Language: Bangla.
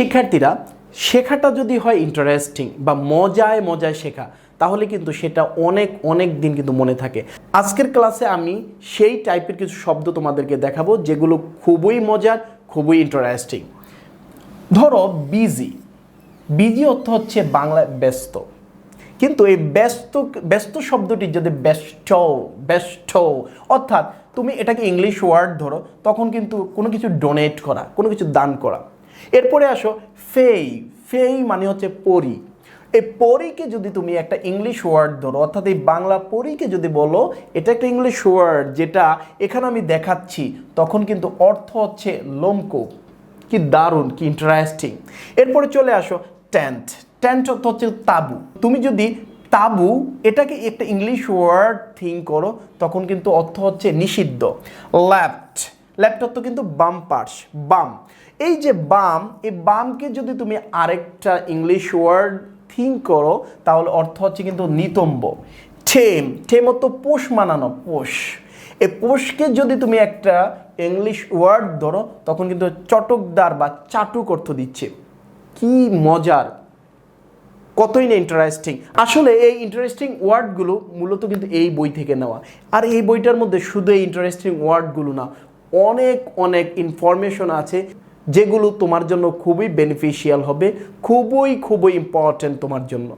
শিক্ষার্থীরা শেখাটা যদি হয় ইন্টারেস্টিং বা মজায় মজায় শেখা, তাহলে কিন্তু সেটা অনেক অনেক দিন কিন্তু মনে থাকে। আজকের ক্লাসে আমি সেই টাইপের কিছু শব্দ তোমাদেরকে দেখাবো, যেগুলো খুবই মজার, খুবই ইন্টারেস্টিং ধরো বিজি বিজি অর্থ হচ্ছে বাংলায় ব্যস্ত। কিন্তু এই ব্যস্ত ব্যস্ত শব্দটি যদি ব্যস্ত ব্যস্ত, অর্থাৎ তুমি এটাকে ইংলিশ ওয়ার্ড ধরো, তখন কিন্তু কোনো কিছু ডোনেট করা, কোনো কিছু দান করা। এরপরে আসো ফেই। ফেই মানে হচ্ছে পরি। এই পরীকে যদি তুমি একটা ইংলিশ ওয়ার্ড ধরো, অর্থাৎ এই বাংলা পরীকে যদি বলো, এটা একটা ইংলিশ ওয়ার্ড যেটা এখানে আমি দেখাচ্ছি, তখন কিন্তু অর্থ হচ্ছে লোমকূপ কি দারুণ, কি ইন্টারেস্টিং এরপরে চলে আসো টেন্ট টেন্ট অর্থ হচ্ছে তাবু। তুমি যদি তাবু, এটাকে একটা ইংলিশ ওয়ার্ড থিঙ্ক করো, তখন কিন্তু অর্থ হচ্ছে নিষিদ্ধ। ল্যাপ্ট ল্যাপ্ট অর্থ কিন্তু বাম পার্স বাম। এই যে বাম, এই বামকে যদি তুমি আরেকটা ইংলিশ ওয়ার্ড থিঙ্ক করো, তাহলে অর্থ হচ্ছে কিন্তু নিতম্ব। ঠেম ঠেম অর্থ পোষ মানানো, পোষ। এই পোষকে যদি তুমি একটা ইংলিশ ওয়ার্ড ধরো, তখন কিন্তু চটকদার বা চাটুক অর্থ দিচ্ছে। কি মজার। কতই না ইন্টারেস্টিং আসলে এই ইন্টারেস্টিং ওয়ার্ডগুলো মূলত কিন্তু এই বই থেকে নেওয়া। আর এই বইটার মধ্যে শুধু এই ইন্টারেস্টিং ওয়ার্ডগুলো না অনেক অনেক ইনফরমেশন আছে যেগুলো তোমার জন্য খুবই বেনিফিশিয়াল হবে, খুবই খুবই ইম্পর্ট্যান্ট তোমার জন্য।